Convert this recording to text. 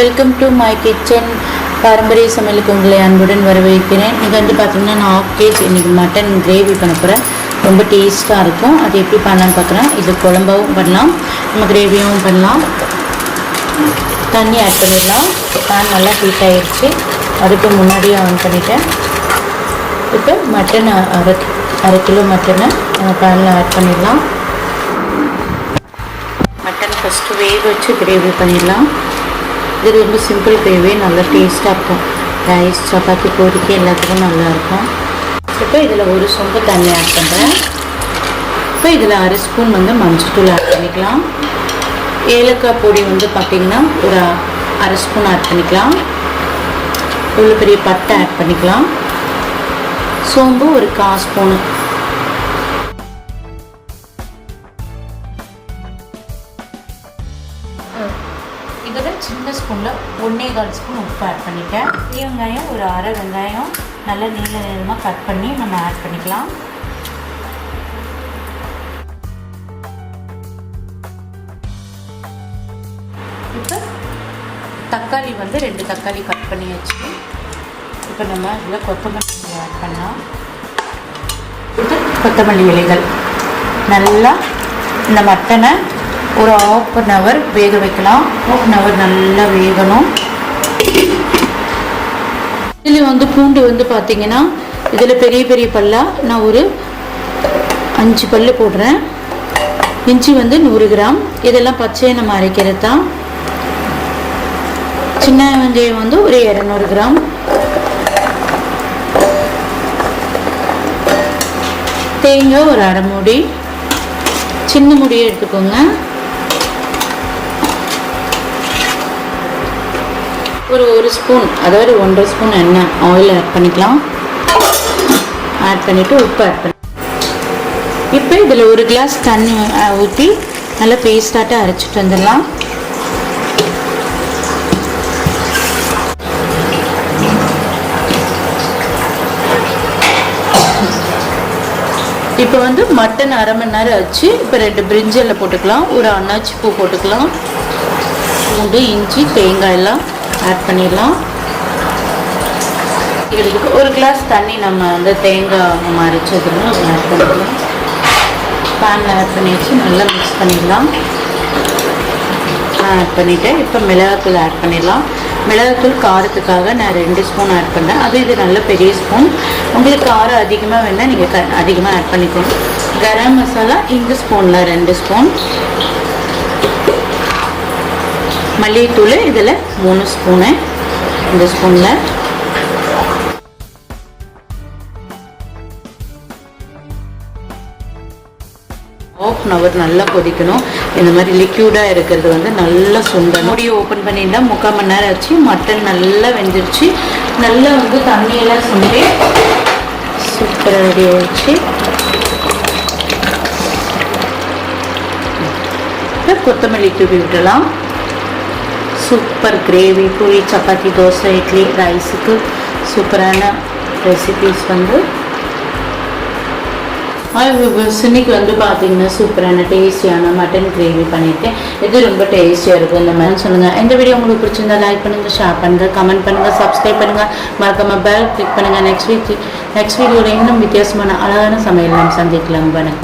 Welcome to my kitchen பாரம்பரிய சமையலுக்கு உங்களை அன்புடன் வரவேற்கிறேன். இது வந்து பார்த்தீங்கன்னா நான் ஆஃப் கேஜ் இன்றைக்கி மட்டன் கிரேவி பண்ண போகிறேன் ரொம்ப டேஸ்ட்டாக இருக்கும். அது எப்படி பண்ணலான்னு பார்க்குறேன் இது குழம்பாவும் பண்ணலாம். நம்ம கிரேவியும் பண்ணலாம். தண்ணி ஆட் பண்ணிடலாம். பேன் நல்லா ஹீட் ஆகிடுச்சு அதுக்கு முன்னாடியே ஆன் பண்ணிட்டேன். இப்போ மட்டன் அரை அரை கிலோ மட்டனை நம்ம பேனில் ஆட் பண்ணிடலாம். மட்டன் ஃபஸ்ட்டு வேக வச்சு கிரேவி பண்ணிடலாம். இது ரொம்ப சிம்பிள் கிரேவி நல்லா டேஸ்ட்டாக இருக்கும். ரைஸ் சப்பாத்தி பூரிக்கு எல்லாத்துக்கும் நல்லாயிருக்கும். இப்போ இதில் ஒரு சொம்பு தண்ணி ஆட் பண்ணுறேன் இப்போ இதில் அரை ஸ்பூன் வந்து மஞ்சள்தூள் ஆட் பண்ணிக்கலாம். ஏலக்காய் பொடி வந்து பார்த்திங்கன்னா ஒரு அரை ஸ்பூன் ஆட் பண்ணிக்கலாம். இவ்வளோ பெரிய பட்டை ஆட் பண்ணிக்கலாம். சோம்பு ஒரு கால் ஸ்பூனு. இதில் சின்ன ஸ்பூனில் ஒன்றே கால் ஸ்பூன் உப்பு ஆட் பண்ணிட்டேன். பெரிய வெங்காயம் ஒரு அரை வெங்காயம் நல்லா நீள நீளமாக கட் பண்ணி நம்ம ஆட் பண்ணிக்கலாம். இப்போ தக்காளி வந்து ரெண்டு தக்காளி கட் பண்ணி வச்சு இப்போ நம்ம இதில் கொத்தமல்லி ஆட் பண்ணலாம். இது கொத்தமல்லி இலைகள். நல்லா இந்த மட்டனை ஒரு ஆஃப் அன் ஹவர் வேக வைக்கலாம். ஆஃப் அன் ஹவர் நல்லா வேகணும். இதில் வந்து பூண்டு வந்து பார்த்தீங்கன்னா இதில் பெரிய பெரிய பல்லா நான் ஒரு அஞ்சு பல்லு போடுறேன். இஞ்சி வந்து நூறு கிராம். இதெல்லாம் பச்சையை நம்ம அரைக்கிறது தான். சின்ன வெங்காயம் வந்து ஒரு இரநூறு கிராம். தேங்காய் ஒரு அரை மூடி. சின்ன முடியை எடுத்துக்கோங்க. ஒரு ஒரு ஸ்பூன் அதாவது ஒன்றரை ஸ்பூன் எண்ணெய் ஆயில் ஆட் பண்ணிக்கலாம். ஆட் பண்ணிவிட்டு உப்பு ஆட் பண்ணி இப்போ இதில் ஒரு கிளாஸ் தண்ணி ஊற்றி நல்லா பேஸ்டாட்ட அரைச்சிட்டு வந்துடலாம். இப்போ வந்து மட்டன் அரை மணி நேரம் ஆச்சு. இப்போ ரெண்டு பிரிஞ்சலில் போட்டுக்கலாம். ஒரு அன்னாச்சி பூ போட்டுக்கலாம். பூண்டு இஞ்சி தேங்காய் எல்லாம். ஆட் பண்ணிடலாம். இதுக்கு ஒரு கிளாஸ் தண்ணி நம்ம வந்து தேங்காய் நம்ம அரைச்சதுல ஆட் பண்ணிக்கலாம். பேனில் ஆட் பண்ணி வச்சு நல்லா மிக்ஸ் பண்ணிடலாம். ஆட் பண்ணிவிட்டு இப்போ மிளகாத்தூள் ஆட் பண்ணிடலாம். மிளகாத்தூள் காரத்துக்காக நான் ரெண்டு ஸ்பூன் ஆட் பண்ணேன். அது இது நல்ல பெரிய ஸ்பூன் உங்களுக்கு காரம் அதிகமாக வேணால் நீங்கள் க அதிகமாக ஆட் பண்ணிக்கோங்க. கரம் மசாலா இந்த ஸ்பூனில் ரெண்டு ஸ்பூன் மல்லிகைத்தூள் இதில் மூணு ஸ்பூனு. இந்த ஸ்பூனில். ஆஃப் அன் ஹவர் நல்லா கொதிக்கணும். இந்த மாதிரி லிக்யூடாக இருக்கிறது வந்து நல்லா சுண்டணும். மூடியை ஓப்பன் பண்ணியிருந்தால் முக்கால் மணி நேரம் ஆச்சு. மட்டன் நல்லா வெந்துருச்சு. நல்லா வந்து தண்ணியெல்லாம் சுண்டி சூப்பராக ரெடி ஆயிடுச்சு. கொத்தமல்லி தூவி விடலாம். சூப்பர் கிரேவி பூரி சப்பாத்தி தோசை இட்லி ரைஸுக்கு சூப்பரான ரெசிபீஸ் வந்து இன்னைக்கு வந்து பார்த்தீங்கன்னா சூப்பரான டேஸ்டியான மட்டன் கிரேவி பண்ணியிருக்கேன் இது ரொம்ப டேஸ்டியாக இருக்கும் இந்த மாதிரி சொல்லுங்கள் இந்த வீடியோ உங்களுக்கு பிடிச்சிருந்தா லைக் பண்ணுங்கள் ஷேர் பண்ணுங்கள் கமெண்ட் பண்ணுங்கள் சப்ஸ்கிரைப் பண்ணுங்கள் மறக்காம பெல் கிளிக் பண்ணுங்கள் நெக்ஸ்ட் வீக் நெக்ஸ்ட் வீடியோவில் இன்னும் வித்தியாசமான அழகான சமையல் நாம் சந்திக்கலாம். வணக்கம்.